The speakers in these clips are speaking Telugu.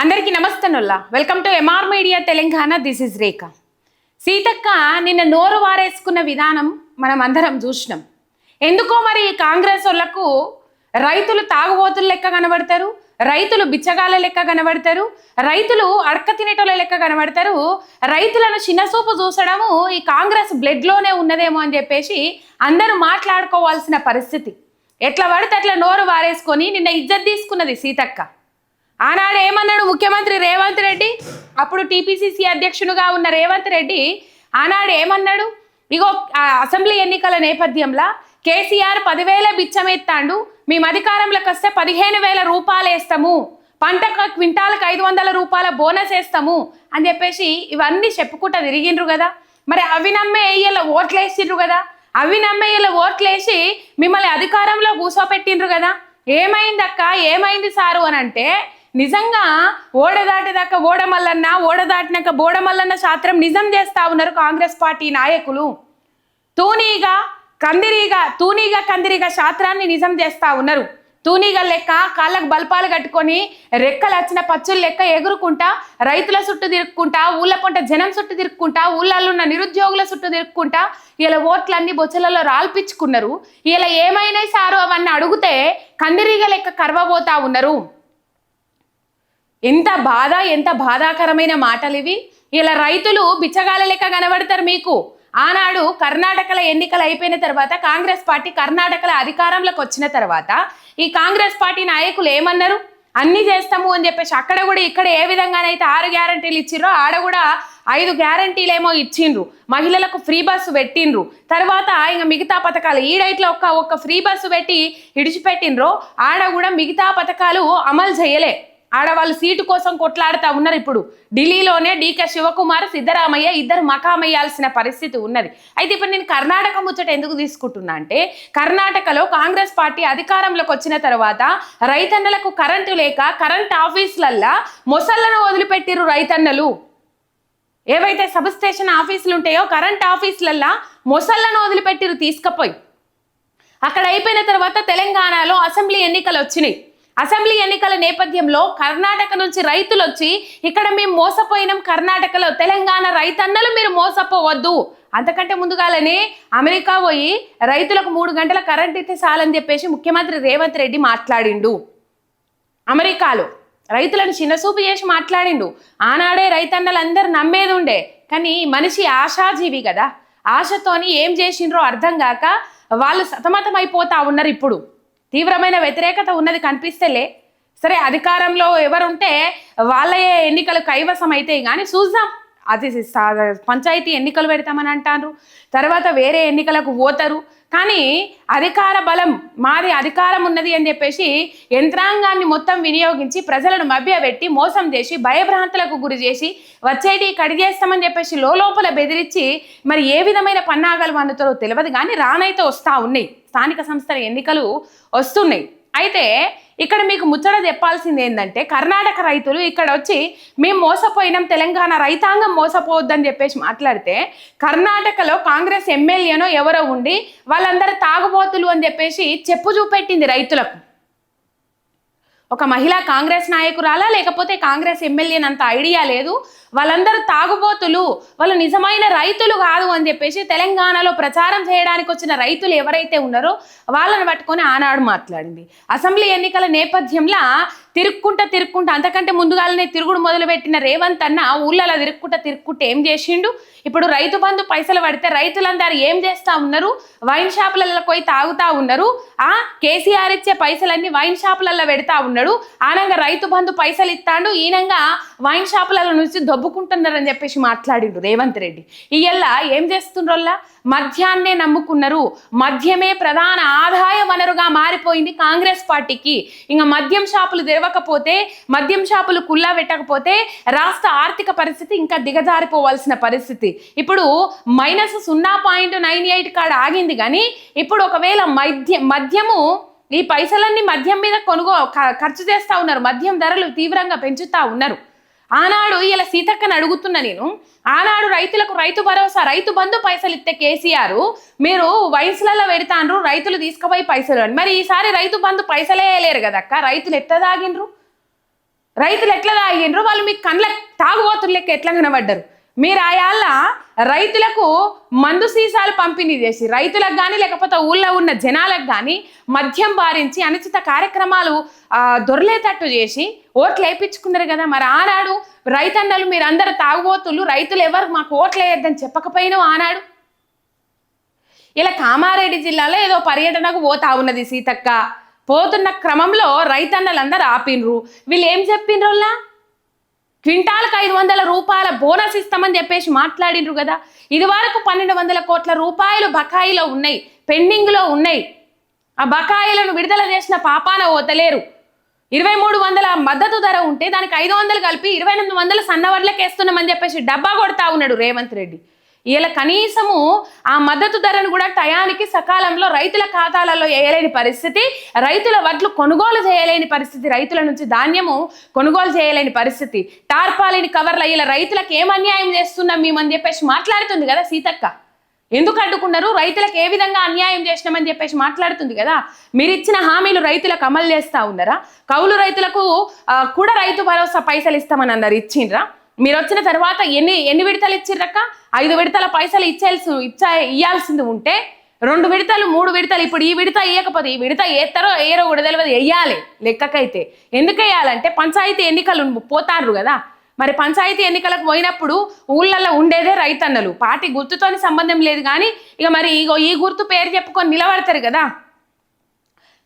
అందరికీ నమస్తనుల్లా welcome to M R media Telangana this is Rekha Seethakka నిన్న నోరు వారేసుకున్న విధానం మనం అందరం చూసినాం. ఎందుకో మరి ఈ కాంగ్రెస్ వాళ్ళకు రైతులు తాగుబోతుల లెక్క కనబడతారు రైతులు బిచ్చగాళ్ళ లెక్క కనబడతారు రైతులు అడక తినేటోళ్ళ లెక్క కనబడతారు రైతులను చిన్నసూపు చూసడము ఈ కాంగ్రెస్ బ్లడ్లోనే ఉన్నదేమో అని చెప్పేసి అందరూ మాట్లాడుకోవాల్సిన పరిస్థితి. ఎట్లా పడితే అట్లా నోరు వారేసుకొని నిన్న ఇజ్జత్ తీసుకున్నది సీతక్క. ఆనాడు ఏమన్నాడు ముఖ్యమంత్రి రేవంత్ రెడ్డి? అప్పుడు టీపీసీసీ అధ్యక్షునిగా ఉన్న రేవంత్ రెడ్డి ఆనాడు ఏమన్నాడు? ఇగో ఆ అసెంబ్లీ ఎన్నికల నేపథ్యంలో కేసీఆర్ పదివేల బిచ్చమెత్తాండు మేము అధికారంలోకి వస్తే పదిహేను వేల రూపాయలు వేస్తాము పంటకు క్వింటాలకు ఐదు వందల రూపాయల బోనస్ వేస్తాము అని చెప్పేసి ఇవన్నీ చెప్పుకుంటా తిరిగిండ్రు కదా. మరి అవి నమ్మే ఇలా ఓట్లు వేసిండ్రు కదా. అవి నమ్మే ఇలా ఓట్లు వేసి మిమ్మల్ని అధికారంలో కూసోపెట్టిండ్రు కదా. ఏమైంది అక్క ఏమైంది సారు అని అంటే నిజంగా ఓడదాటిదాకా ఓడమల్లన్న ఓడ దాటినాక బోడమల్లన్న శాస్త్రం నిజం చేస్తా ఉన్నారు కాంగ్రెస్ పార్టీ నాయకులు. తూనీగా కందిరీగా తూనీగా కందిరీగా శాస్త్రాన్ని నిజం చేస్తా ఉన్నారు. తూనీగా లెక్క కాళ్ళకు బల్పాలు కట్టుకొని రెక్కలు వచ్చిన పచ్చుల లెక్క ఎగురుకుంటా రైతుల చుట్టూ తిరుక్కుంటా ఊళ్ళ పొంట జనం చుట్టూ తిరుక్కుంటా ఊళ్ళల్లో ఉన్న నిరుద్యోగుల చుట్టూ తిరుక్కుంటా ఇలా ఓట్లన్నీ బొచ్చలలో రాల్పించుకున్నారు. ఇలా ఏమైనా సారో అవన్నీ అడిగితే కందిరీగ లెక్క కర్వబోతా ఉన్నారు. ఎంత బాధ ఎంత బాధాకరమైన మాటలు ఇవి ఇలా రైతులు బిచ్చగాల లెక్క కనబడతారు మీకు. ఆనాడు కర్ణాటకల ఎన్నికలు అయిపోయిన తర్వాత కాంగ్రెస్ పార్టీ కర్ణాటకల అధికారంలోకి వచ్చిన తర్వాత ఈ కాంగ్రెస్ పార్టీ నాయకులు ఏమన్నారు? అన్ని చేస్తాము అని చెప్పేసి అక్కడ కూడా ఇక్కడ ఏ విధంగానైతే ఆరు గ్యారంటీలు ఇచ్చిర్రో ఆడ కూడా ఐదు గ్యారంటీలేమో ఇచ్చిండ్రు. మహిళలకు ఫ్రీ బస్సు పెట్టిండ్రు. తర్వాత ఇంకా మిగతా పథకాలు ఈడైట్లో ఒక్క ఒక్క ఫ్రీ బస్సు పెట్టి ఇడిచిపెట్టిండ్రో ఆడ కూడా మిగతా పథకాలు అమలు చేయలే. ఆడవాళ్ళు సీటు కోసం కొట్లాడుతూ ఉన్నారు ఇప్పుడు. ఢిల్లీలోనే డీకే శివకుమార్ సిద్ధరామయ్య ఇద్దరు మకామయ్యాల్సిన పరిస్థితి ఉన్నది. అయితే ఇప్పుడు నేను కర్ణాటక ముచ్చట ఎందుకు తీసుకుంటున్నా అంటే కర్ణాటకలో కాంగ్రెస్ పార్టీ అధికారంలోకి వచ్చిన తర్వాత రైతన్నలకు కరెంటు లేక కరెంట్ ఆఫీసులల్లా మొసళ్ళను వదిలిపెట్టిరు రైతన్నలు. ఏవైతే సబ్ స్టేషన్ ఆఫీసులు ఉంటాయో కరెంట్ ఆఫీసులల్లా మొసళ్ళను వదిలిపెట్టిరు తీసుకపోయి. అక్కడ అయిపోయిన తర్వాత తెలంగాణలో అసెంబ్లీ ఎన్నికలు వచ్చినాయి అసెంబ్లీ ఎన్నికల నేపథ్యంలో కర్ణాటక నుంచి రైతులు వచ్చి ఇక్కడ మేము మోసపోయినాం కర్ణాటకలో తెలంగాణ రైతన్నలు మీరు మోసపోవద్దు. అంతకంటే ముందుగానే అమెరికా పోయి రైతులకు మూడు గంటల కరెంట్ ఇస్తే చాలని చెప్పేసి ముఖ్యమంత్రి రేవంత్ రెడ్డి మాట్లాడిండు. అమెరికాలో రైతులను చిన్నసూపు చేసి మాట్లాడిండు. ఆనాడే రైతన్నలందరూ నమ్మేది ఉండే కానీ మనిషి ఆశాజీవి కదా ఆశతోని ఏం చేసిండ్రో అర్థం కాక వాళ్ళు సతమతం ఉన్నారు ఇప్పుడు. తీవ్రమైన వ్యతిరేకత ఉన్నది కనిపిస్తేలే. సరే అధికారంలో ఎవరుంటే వాళ్ళే ఎన్నికలు కైవసం అయితే కానీ చూద్దాం. అది పంచాయతీ ఎన్నికలు పెడతామని అంటారు. తర్వాత వేరే ఎన్నికలకు పోతారు. కానీ అధికార బలం మాది అధికారం ఉన్నది అని చెప్పేసి యంత్రాంగాన్ని మొత్తం వినియోగించి ప్రజలను మభ్యపెట్టి మోసం చేసి భయభ్రాంతులకు గురి చేసి వచ్చేటి కడిగేస్తామని చెప్పేసి లోపల బెదిరించి మరి ఏ విధమైన పన్నాగాలు వండుతారో తెలియదు కానీ రానైతే వస్తూ ఉన్నాయి. స్థానిక సంస్థల ఎన్నికలు వస్తున్నాయి. అయితే ఇక్కడ మీకు ముచ్చట చెప్పాల్సింది ఏంటంటే కర్ణాటక రైతులు ఇక్కడ వచ్చి మేము మోసపోయినాం తెలంగాణ రైతాంగం మోసపోవద్దని చెప్పేసి మాట్లాడితే కర్ణాటకలో కాంగ్రెస్ ఎమ్మెల్యేనో ఎవరో ఉండి వాళ్ళందరూ తాగుబోతులు అని చెప్పేసి చెప్పు చూపెట్టింది రైతులకు. ఒక మహిళా కాంగ్రెస్ నాయకురాలా? లేకపోతే కాంగ్రెస్ ఎమ్మెల్యేనంత ఐడియా లేదు? వాళ్ళందరూ తాగుబోతులు వాళ్ళు నిజమైన రైతులు కాదు అని చెప్పేసి తెలంగాణలో ప్రచారం చేయడానికి వచ్చిన రైతులు ఎవరైతే ఉన్నారో వాళ్ళని పట్టుకొని ఆనాడు మాట్లాడింది. అసెంబ్లీ ఎన్నికల నేపథ్యంలో తిరుక్కుంటా తిరుక్కుంటా అంతకంటే ముందుగానే తిరుగుడు మొదలుపెట్టిన రేవంత్ అన్న ఊళ్ళలో తిరుక్కుంటా తిరుక్కుంటా ఏం చేసిండు? ఇప్పుడు రైతు బంధు పైసలు పడితే రైతులందరూ ఏం చేస్తా ఉన్నారు? వైన్ షాపులలో పోయి తాగుతా ఉన్నారు. ఆ కేసీఆర్ ఇచ్చే పైసలన్నీ వైన్ షాపులలో పెడతా ఉన్నారు. ఉన్నాడు. ఆనంగా రైతు బంధు పైసలు ఇస్తాడు ఈనంగా వైన్ షాపులలో నుంచి దొబ్బుకుంటున్నారని చెప్పేసి మాట్లాడిండు రేవంత్ రెడ్డి. ఇయ్యల్లా ఏం చేస్తుండ్రోల్లా మద్యాన్నే నమ్ముకున్నారు. మద్యమే ప్రధాన ఆదాయ వనరుగా మారిపోయింది కాంగ్రెస్ పార్టీకి. ఇంకా మద్యం షాపులు తెరవకపోతే మద్యం షాపులు కుల్లా పెట్టకపోతే రాష్ట్ర ఆర్థిక పరిస్థితి ఇంకా దిగజారిపోవాల్సిన పరిస్థితి. ఇప్పుడు మైనస్ సున్నా పాయింట్ నైన్ ఎయిట్ కాడ ఆగింది కానీ ఇప్పుడు ఒకవేళ మద్య మద్యము ఈ పైసలన్నీ మద్యం మీద కొనుగో ఖర్చు చేస్తా ఉన్నారు. మద్యం ధరలు తీవ్రంగా పెంచుతా ఉన్నారు. ఆనాడు ఇలా సీతక్కని అడుగుతున్నా నేను. ఆనాడు రైతులకు రైతు భరోసా రైతు బంధు పైసలు ఇస్తే కేసీఆర్ మీరు వయసులలో పెడతాండ్రు రైతులు తీసుకుపోయి పైసలు అని మరి ఈసారి రైతు బంధు పైసలే లేరు కదక్క రైతులు ఎట్లా దాగిండ్రు రైతులు ఎట్లా తాగిండ్రు? వాళ్ళు మీకు కండ్ల తాగుబోతులు లెక్క ఎట్లా కనబడ్డరు? మీరు ఆయాళ్ళ రైతులకు మందు సీసాలు పంపిణీ చేసి రైతులకు కానీ లేకపోతే ఊళ్ళో ఉన్న జనాలకు కానీ మద్యం బారించి అనుచిత కార్యక్రమాలు దొరలేటట్టు చేసి ఓట్లు వేయించుకున్నారు కదా. మరి ఆనాడు రైతన్నలు మీరందరూ తాగుబోతులు రైతులు ఎవరు మాకు ఓట్లు వేయొద్దని చెప్పకపోయినా ఆనాడు? ఇలా కామారెడ్డి జిల్లాలో ఏదో పర్యటనకు పోతా ఉన్నది సీతక్క. పోతున్న క్రమంలో రైతన్నలందరూ ఆపినరు. వీళ్ళు ఏం చెప్పిండ్రోల్లా క్వింటాల్కి ఐదు వందల రూపాయల బోనస్ ఇస్తామని చెప్పేసి మాట్లాడిండ్రు కదా. ఇది వరకు పన్నెండు వందల కోట్ల రూపాయలు బకాయిలో ఉన్నాయి పెండింగ్లో ఉన్నాయి. ఆ బకాయిలను విడుదల చేసిన పాపాన ఓతలేరు. ఇరవై మూడు వందల మద్దతు ధర ఉంటే దానికి ఐదు వందలు కలిపి ఇరవై ఎనిమిది వందల సన్నవడ్లకి వేస్తున్నామని చెప్పేసి డబ్బా కొడతా ఉన్నాడు రేవంత్ రెడ్డి. ఇలా కనీసము ఆ మద్దతు ధరను కూడా టయానికి సకాలంలో రైతుల ఖాతాలలో వేయలేని పరిస్థితి రైతుల వడ్లు కొనుగోలు చేయలేని పరిస్థితి రైతుల నుంచి ధాన్యము కొనుగోలు చేయలేని పరిస్థితి. టార్పాలిని కవర్ల ఇలా రైతులకు ఏం అన్యాయం చేస్తున్నాం మేమని చెప్పేసి మాట్లాడుతుంది కదా సీతక్క? ఎందుకు అడ్డుకున్నారు? రైతులకు ఏ విధంగా అన్యాయం చేసినామని చెప్పేసి మాట్లాడుతుంది కదా? మీరు ఇచ్చిన హామీలు రైతులకు అమలు చేస్తా ఉన్నారా? కౌలు రైతులకు కూడా రైతు భరోసా పైసలు ఇస్తామని అన్నారు ఇచ్చిండ్రా? మీరు వచ్చిన తర్వాత ఎన్ని ఎన్ని విడతలు ఇచ్చిర్రక్క? ఐదు విడతల పైసలు ఇచ్చేయాల్సి ఇచ్చా ఇవ్వాల్సింది ఉంటే రెండు విడతలు మూడు విడతలు ఇప్పుడు ఈ విడత ఇవ్వకపోతే ఈ విడత ఏస్తారో ఏరో కూడా తెలియదు వేయాలి లెక్కకైతే. ఎందుకు వేయాలంటే పంచాయతీ ఎన్నికలు పోతారు కదా. మరి పంచాయతీ ఎన్నికలకు పోయినప్పుడు ఊళ్ళల్లో ఉండేదే రైతన్నలు. పార్టీ గుర్తుతోని సంబంధం లేదు కానీ ఇక మరి ఇగో ఈ గుర్తు పేరు చెప్పుకొని నిలబడతారు కదా.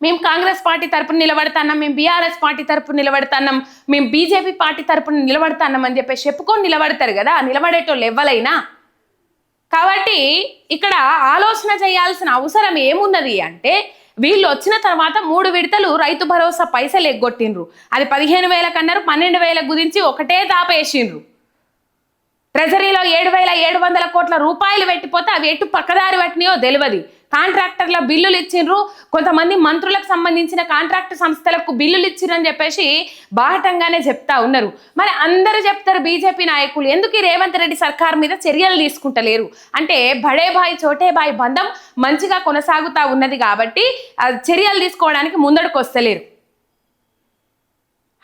మేము కాంగ్రెస్ పార్టీ తరపున నిలబడతాన్నాం మేము బీఆర్ఎస్ పార్టీ తరపున నిలబడతాన్నాం మేము బీజేపీ పార్టీ తరపున నిలబడతాన్నాం అని చెప్పేసి చెప్పుకొని నిలబడతారు కదా నిలబడేటోళ్ళు ఎవ్వలైనా. కాబట్టి ఇక్కడ ఆలోచన చేయాల్సిన అవసరం ఏమున్నది అంటే వీళ్ళు వచ్చిన తర్వాత మూడు విడతలు రైతు భరోసా పైసలు ఎగ్గొట్టిండ్రు. అది పదిహేను వేల కన్నారు పన్నెండు వేల గురించి ఒకటే తాపేసిండ్రు ట్రెజరీలో ఏడు వేల ఏడు వందల కోట్ల రూపాయలు పెట్టిపోతే అవి ఎటు పక్కదారి పట్టినాయో తెలియదు కాంట్రాక్టర్ల బిల్లులు ఇచ్చిండ్రు. కొంతమంది మంత్రులకు సంబంధించిన కాంట్రాక్ట్ సంస్థలకు బిల్లులు ఇచ్చిరని చెప్పేసి బాహటంగానే చెప్తా ఉన్నారు. మరి అందరూ చెప్తారు బీజేపీ నాయకులు ఎందుకు ఈ రేవంత్ రెడ్డి సర్కార్ మీద చర్యలు తీసుకుంటలేరు? అంటే బడే బాయ్ చోటే బంధం మంచిగా కొనసాగుతా ఉన్నది కాబట్టి చర్యలు తీసుకోవడానికి ముందడుకు వస్తలేరు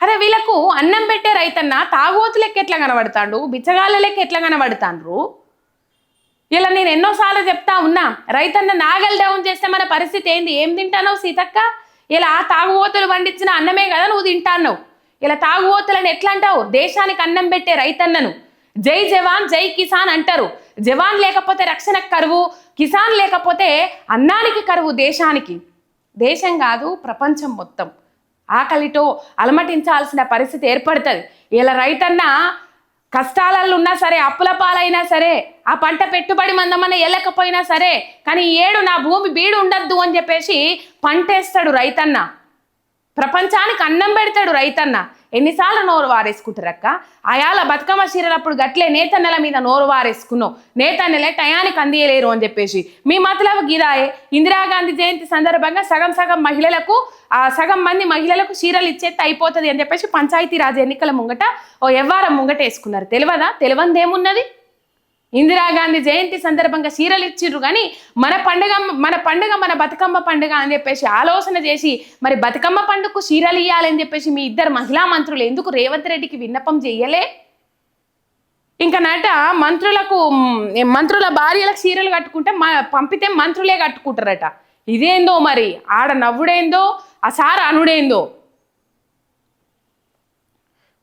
అరే వీళ్ళకు అన్నం పెట్టే రైతన్న తాగోతులెక్క ఎట్లా కనబడతాడు? బిచ్చగాళ్ళ లెక్క ఎట్లా కనబడతాండ్రు? ఇలా నేను ఎన్నోసార్లు చెప్తా ఉన్నా రైతన్న నాగల్ డౌన్ చేస్తే మన పరిస్థితి ఏంది? ఏం తింటానో సీతక్క? ఇలా ఆ తాగుబోతులు పండించిన అన్నమే కదా నువ్వు తింటాన్నావు. ఇలా తాగుబోతులను ఎట్లా అంటావు? దేశానికి అన్నం పెట్టే రైతన్నను. జై జవాన్ జై కిసాన్ అంటారు. జవాన్ లేకపోతే రక్షణకు కరువు కిసాన్ లేకపోతే అన్నానికి కరువు దేశానికి. దేశం కాదు ప్రపంచం మొత్తం. ఆకలితో అలమటించాల్సిన పరిస్థితి ఏర్పడుతుంది. ఇలా రైతన్న కష్టాలలో ఉన్నా సరే అప్పుల పాలైనా సరే ఆ పంట పెట్టుబడి మందమన్న వెళ్ళకపోయినా సరే కానీ ఏడు నా భూమి బీడు ఉండద్దు అని చెప్పేసి పంటేస్తాడు రైతన్న. ప్రపంచానికి అన్నం పెడతాడు రైతన్న. ఎన్నిసార్లు నోరు వారేసుకుంటారక్క ఆయాల బతుకమ్మ చీరలప్పుడు గట్లే నేతన్నెల మీద నోరు వారేసుకున్నావు. నేతన్నెలే టయానికి అందియలేరు అని చెప్పేసి. మీ మతలబు గిదాయే ఇందిరాగాంధీ జయంతి సందర్భంగా సగం సగం మహిళలకు ఆ సగం మంది మహిళలకు చీరలు ఇచ్చేస్తే అయిపోతుంది అని చెప్పేసి పంచాయతీరాజ్ ఎన్నికల ముంగట ఓ ఎవ్వారం ముంగట వేసుకున్నారు తెలియదా? తెలివందేమున్నది ఇందిరాగాంధీ జయంతి సందర్భంగా చీరలు ఇచ్చిర్రు కానీ మన పండుగ మన పండుగ మన బతుకమ్మ పండుగ అని చెప్పేసి ఆలోచన చేసి మరి బతుకమ్మ పండుగకు చీరలు ఇవ్వాలని చెప్పేసి మీ ఇద్దరు మహిళా మంత్రులు ఎందుకు రేవంత్ రెడ్డికి విన్నపం చేయలే ఇంకా నట మంత్రులకు మంత్రుల భార్యలకు చీరలు కట్టుకుంటే మ పంపితే మంత్రులే కట్టుకుంటారట. ఇదేందో మరి? ఆడ నవ్వుడేందో? ఆ సార్ అనుడేందో?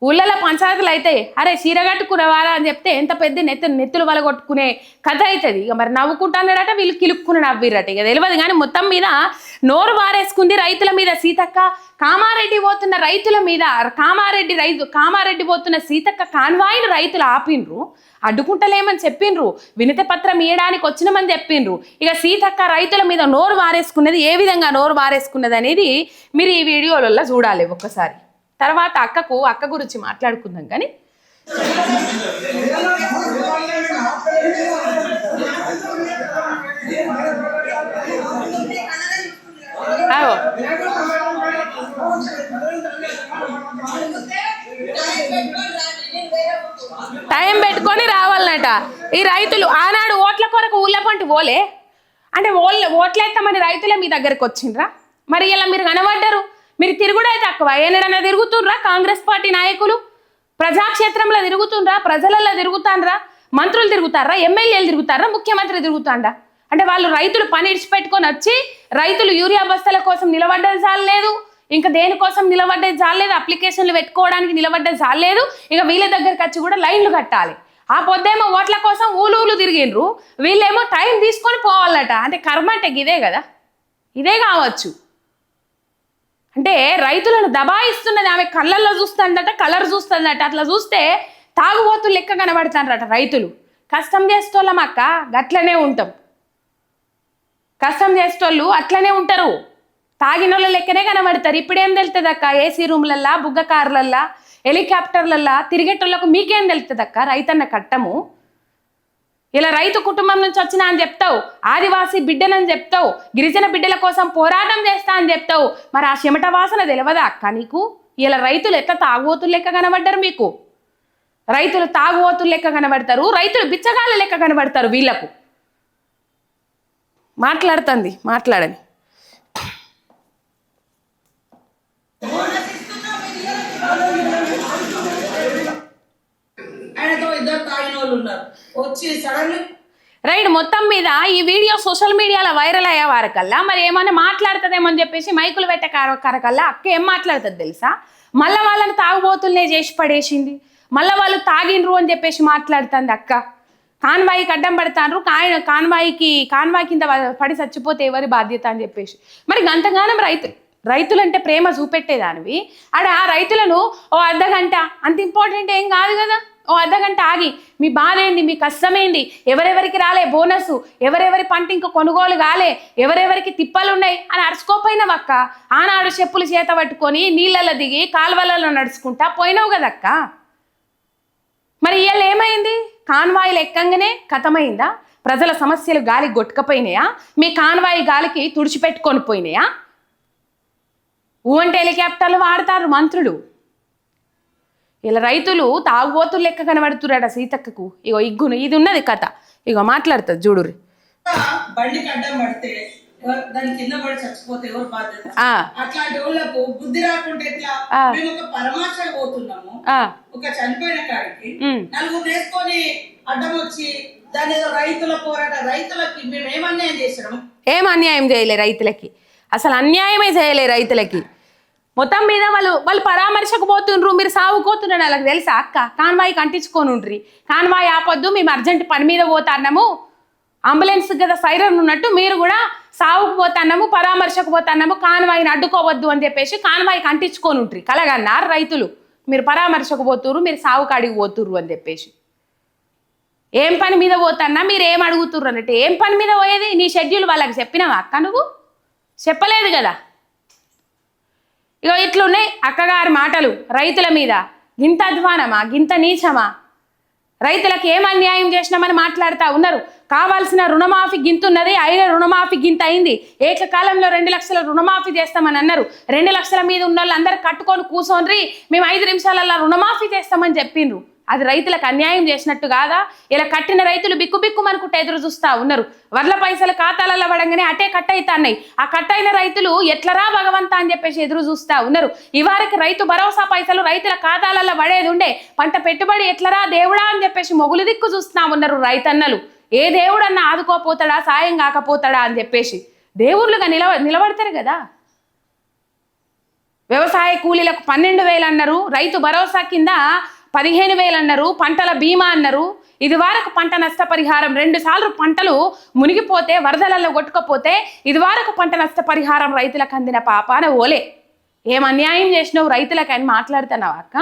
ఊళ్ళలో పంచాయతీలు అయితే అరే చీరగట్టుకునేవారా అని చెప్తే ఎంత పెద్ద నెత్తి నెత్తులు వలగొట్టుకునే కథ అవుతుంది ఇక మరి నవ్వుకుంటానడట వీళ్ళు కిలుక్కుని నవ్విరట ఇక తెలియదు కానీ మొత్తం మీద నోరు వారేసుకుంది రైతుల మీద సీతక్క. కామారెడ్డి పోతున్న రైతుల మీద కామారెడ్డి రైతు కామారెడ్డి పోతున్న సీతక్క కాన్వాయిని రైతులు ఆపిండ్రు. అడ్డుకుంటలేమని చెప్పిండ్రు. వినతి పత్రం ఇవ్వడానికి వచ్చినమని చెప్పిండ్రు. ఇక సీతక్క రైతుల మీద నోరు వారేసుకున్నది ఏ విధంగా నోరు వారేసుకున్నది అనేది మీరు ఈ వీడియోలలో చూడాలి ఒక్కసారి. తర్వాత అక్కకు అక్క గురించి మాట్లాడుకుందాం కానీ. టైం పెట్టుకొని రావాలన్నట. ఈ రైతులు ఆనాడు ఓట్ల కొరకు ఊళ్ళ పంట పోలే. అంటే ఓట్లేస్తామని రైతులే మీ దగ్గరకు వచ్చిండ్రా? మరి ఇలా మీరు కనబడ్డారు? మీరు తిరుగుడే తక్కువ. ఏనడన్నా తిరుగుతుండ్రా? కాంగ్రెస్ పార్టీ నాయకులు? ప్రజాక్షేత్రంలో తిరుగుతుండ్రా? ప్రజలలో తిరుగుతాండ్రా? మంత్రులు తిరుగుతారా? ఎమ్మెల్యేలు తిరుగుతారా? ముఖ్యమంత్రి తిరుగుతాండా? అంటే వాళ్ళు రైతులు పని ఇడిచిపెట్టుకొని వచ్చి రైతులు యూరియా బస్తాల కోసం నిలబడ్డది చాలలేదు ఇంకా దేనికోసం నిలబడ్డది చాలలేదు అప్లికేషన్లు పెట్టుకోవడానికి నిలబడ్డది చాలలేదు ఇక వీళ్ళ దగ్గరికి వచ్చి కూడా లైన్లు కట్టాలి. ఆ పొద్దేమో ఓట్ల కోసం ఊలు ఊలు తిరిగిండ్రు. వీళ్ళేమో టైం తీసుకొని పోవాలట. అంటే కర్మ అంటే ఇదే కదా? ఇదే కావచ్చు. అంటే రైతులను దబాయిస్తున్నది ఆమె కళ్ళల్లో చూస్తుందట కలర్ చూస్తుందట. అట్లా చూస్తే తాగుబోతులు లెక్క కనబడతానరట రైతులు. కష్టం చేసేటోళ్ళం అక్క గట్లనే ఉంటాం. కష్టం చేసేటోళ్ళు అట్లనే ఉంటారు. తాగినోళ్ళ లెక్కనే కనబడతారు. ఇప్పుడేం తెలుస్తుంది అక్క? ఏసీ రూమ్లల్లా బుగ్గ కార్లల్లా హెలికాప్టర్లల్లా తిరిగేటోళ్ళకు మీకేం తెలుస్తుంది అక్క? రైతన్న కట్టము. ఇలా రైతు కుటుంబం నుంచి వచ్చినా అని చెప్తావు ఆదివాసీ బిడ్డనని చెప్తావు గిరిజన బిడ్డల కోసం పోరాటం చేస్తా అని చెప్తావు. మరి ఆ చెమట వాసన తెలియదా అక్క నీకు? ఇలా రైతులు ఎట్లా తాగుబోతులు లెక్క కనబడ్డారు మీకు? రైతులు తాగుబోతులు లెక్క కనబడతారు రైతులు బిచ్చగాళ్ళ లెక్క కనబడతారు వీళ్ళకు. మాట్లాడుతుంది మాట్లాడని. ఆయనతో ఇద్దరు తాగిన వాళ్ళు ఉన్నారు. వచ్చి సడన్లీ రైట్ మొత్తం మీద ఈ వీడియో సోషల్ మీడియాలో వైరల్ అయ్యే వారికల్లా మరి ఏమైనా మాట్లాడుతుందేమో అని చెప్పేసి మైకులు పెట్టే కార- అక్క ఏం మాట్లాడుతుంది తెలుసా? మళ్ళీ వాళ్ళని తాగుబోతులనే చేసి పడేసింది. మళ్ళీ వాళ్ళు తాగిండ్రు అని చెప్పేసి మాట్లాడుతుంది అక్క. కాన్వాయికి అడ్డం పడతారు కాయన కాన్వాయికి కాన్వాయి కింద పడి చచ్చిపోతే ఎవరి బాధ్యత అని చెప్పేసి. మరి గంతగానం రైతులు రైతులంటే ప్రేమ చూపెట్టేదానివి. ఆడ ఆ రైతులను ఓ అర్ధ గంట అంత ఇంపార్టెంట్ ఏం కాదు కదా. ఓ అర్ధగంట ఆగి మీ బాధ ఏంది మీ కష్టమేంది? ఎవరెవరికి రాలే బోనస్? ఎవరెవరి పంట ఇంకా కొనుగోలు కాలే? ఎవరెవరికి తిప్పలు ఉన్నాయి అని అరుచుకోపోయినావక్క ఆనాడు చెప్పులు చేత పట్టుకొని నీళ్ళల్లో దిగి కాలువలలో నడుచుకుంటా పోయినావు కదక్క? మరి ఇవాళ ఏమైంది? కాన్వాయిలు ఎక్కంగానే కథమైందా? ప్రజల సమస్యలు గాలి కొట్టుకపోయినాయా మీ కాన్వాయి గాలికి తుడిచిపెట్టుకొని పోయినాయా? ఊ అంటే హెలికాప్టర్లు వాడతారు మంత్రులు. ఇలా రైతులు తాగుబోతులు లెక్క కనబడుతున్నాడ సీతక్కకు. ఇగో ఇగ్గును ఇది ఉన్నది కథ. ఇగో మాట్లాడుతుంది చూడుర్రి. బండికి అడ్డం పడితే ఎవరు- దాని కింద పడి చచ్చిపోతే ఎవరు బాధ్యత? ఆ, అట్లాంటి వాళ్ళకు బుద్ధి రాకుంటే ఎట్లా? ఆ. మేము ఒక పరమాశ పోతున్నాము. ఆ, ఒక చనిపోయిన కాడికి ఉమ్, నలుగురు వేసుకొని అడ్డం వచ్చి దాని ఏదో రైతుల పోరాట రైతులకి మేము ఏమన్యాయం చేసినాము ఏం అన్యాయం చేయలే రైతులకి? అసలు అన్యాయమే చేయలే రైతులకి. మొత్తం మీద వాళ్ళు వాళ్ళు పరామర్శకు పోతుండ్రు మీరు సాగుకోతున్నారు వాళ్ళకి తెలుసా అక్క? కాన్వాయి కంటించుకొని ఉండ్రి కాన్వాయి ఆపొద్దు మేము అర్జెంట్ పని మీద పోతాన్నాము. అంబులెన్స్ కదా సైరన్ ఉన్నట్టు మీరు కూడా సావుకు పోతాన్నాము పరామర్శకు పోతాన్నాము కాన్వాయిని అడ్డుకోవద్దు అని చెప్పేసి కాన్వాయి కంటించుకొని ఉంట్రి కలగన్నారు రైతులు. మీరు పరామర్శకు పోతుర్రు మీరు సాగు కాడికి పోతుర్రు అని చెప్పేసి. ఏం పని మీద పోతాన్నా మీరు ఏం అడుగుతుర్రు అన్నట్టు. ఏం పని మీద పోయేది? నీ షెడ్యూల్ వాళ్ళకి చెప్పినావా అక్క నువ్వు? చెప్పలేదు కదా. ఇగో ఇట్లున్నాయి అక్కగారి మాటలు రైతుల మీద. గింత అధ్వానమా గింత నీచమా? రైతులకు ఏం అన్యాయం చేసినామని మాట్లాడుతూ ఉన్నారు. కావాల్సిన రుణమాఫీ గింతున్నది అయిన రుణమాఫీ గింత అయింది. ఏకకాలంలో రెండు లక్షల రుణమాఫీ చేస్తామని అన్నారు. రెండు లక్షల మీద ఉన్న వాళ్ళు అందరు కట్టుకొని కూర్చోండ్రి మేము ఐదు నిమిషాలలో రుణమాఫీ చేస్తామని చెప్పిండ్రు. అది రైతులకు అన్యాయం చేసినట్టు కాదా? ఇలా కట్టిన రైతులు బిక్కు బిక్కుమనుకుంటే ఎదురు చూస్తా ఉన్నారు. వడ్ల పైసలు ఖాతాలలో పడంగానే అటే కట్ అవుతాన్నాయి ఆ కట్ అయిన రైతులు ఎట్లరా భగవంతా అని చెప్పేసి ఎదురు చూస్తా ఉన్నారు. ఇవారికి రైతు భరోసా పైసలు రైతుల ఖాతాలలో పడేది ఉండే. పంట పెట్టుబడి ఎట్లరా దేవుడా అని చెప్పేసి మొగులు దిక్కు చూస్తా ఉన్నారు రైతన్నలు. ఏ దేవుడన్నా ఆదుకోపోతాడా సాయం కాకపోతాడా అని చెప్పేసి. దేవుళ్ళుగా నిలవ నిలబడతారు కదా. వ్యవసాయ కూలీలకు పన్నెండు వేలు అన్నారు. రైతు భరోసా కింద పదిహేను వేలు అన్నారు పంటల బీమా అన్నారు. ఇది వరకు పంట నష్టపరిహారం. రెండు సార్లు పంటలు మునిగిపోతే వరదలలో కొట్టుకపోతే ఇది వరకు పంట నష్టపరిహారం రైతులకు అందిన పాపాన ఓలే. ఏం అన్యాయం చేసినావు రైతులకు అని మాట్లాడుతున్నావు అక్క?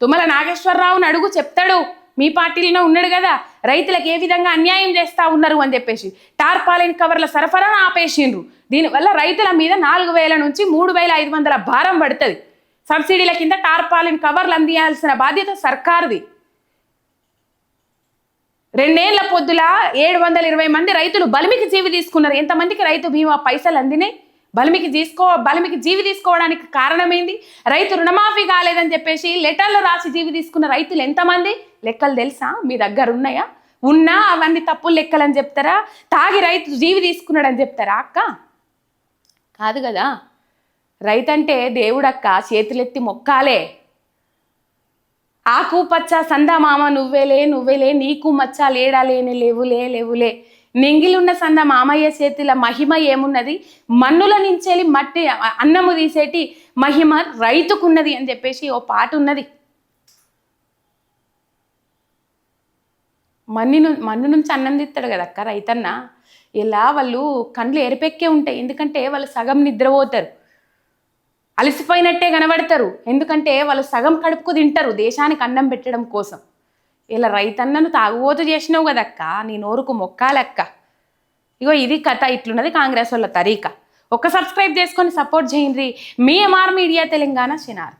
తుమ్మల నాగేశ్వరరావుని అడుగు చెప్తాడు. మీ పార్టీలోనే ఉన్నాడు కదా. రైతులకు ఏ విధంగా అన్యాయం చేస్తా ఉన్నారు అని చెప్పేసి. టార్పాలిన్ కవర్ల సరఫరాను ఆపేసిండ్రు. దీనివల్ల రైతుల మీద నాలుగు వేల నుంచి మూడు వేల ఐదు వందల భారం పడుతుంది. సబ్సిడీల కింద టార్పాలిన్ కవర్లు అందియాల్సిన బాధ్యత సర్కారుది. రెండేళ్ళ పొద్దుల ఏడు వందల ఇరవై మంది రైతులు బలిమికి జీవి తీసుకున్నారు. ఎంతమందికి రైతు బీమా పైసలు అందినాయి? బలిమికి తీసుకో బలిమికి జీవి తీసుకోవడానికి కారణమైంది? రైతు రుణమాఫీ కాలేదని చెప్పేసి లెటర్లు రాసి జీవి తీసుకున్న రైతులు ఎంతమంది? లెక్కలు తెలుసా? మీ దగ్గర ఉన్నాయా? ఉన్నా అవన్నీ తప్పులు లెక్కలని చెప్తారా? తాగి రైతు జీవి తీసుకున్నాడని చెప్తారా అక్క? కాదు కదా? రైతంటే దేవుడక్క చేతులెత్తి మొక్కాలే. ఆకు పచ్చ సందమామ నువ్వేలే నువ్వేలే నీకు మచ్చ లేడా లేని లేవులే లేవులే నింగిలున్న సంద మామయ్య చేతిల మహిమ ఏమున్నది? మన్నుల నుంచెలి మట్టి అన్నము తీసేటి మహిమ రైతుకున్నది అని చెప్పేసి ఓ పాట ఉన్నది. మన్నిను మన్ను నుంచి అన్నం తీస్తాడు కదా అక్క రైతన్న? ఇలా వాళ్ళు కండ్లు ఎరిపెక్కే ఉంటాయి. ఎందుకంటే వాళ్ళు సగం నిద్రపోతారు. అలసిపోయినట్టే కనబడతారు. ఎందుకంటే వాళ్ళు సగం కడుపుకు తింటారు. దేశానికి అన్నం పెట్టడం కోసం. ఇలా రైతన్నను తాగుబోతు చేసినావు కదక్క? నీ నోరుకు మొక్కాలక్క? ఇగో ఇది కథ. ఇట్లున్నది కాంగ్రెస్ వాళ్ళ తరీక. ఒక్క సబ్స్క్రైబ్ చేసుకొని సపోర్ట్ చేయండి. మీ ఎంఆర్ మీడియా తెలంగాణ చినార్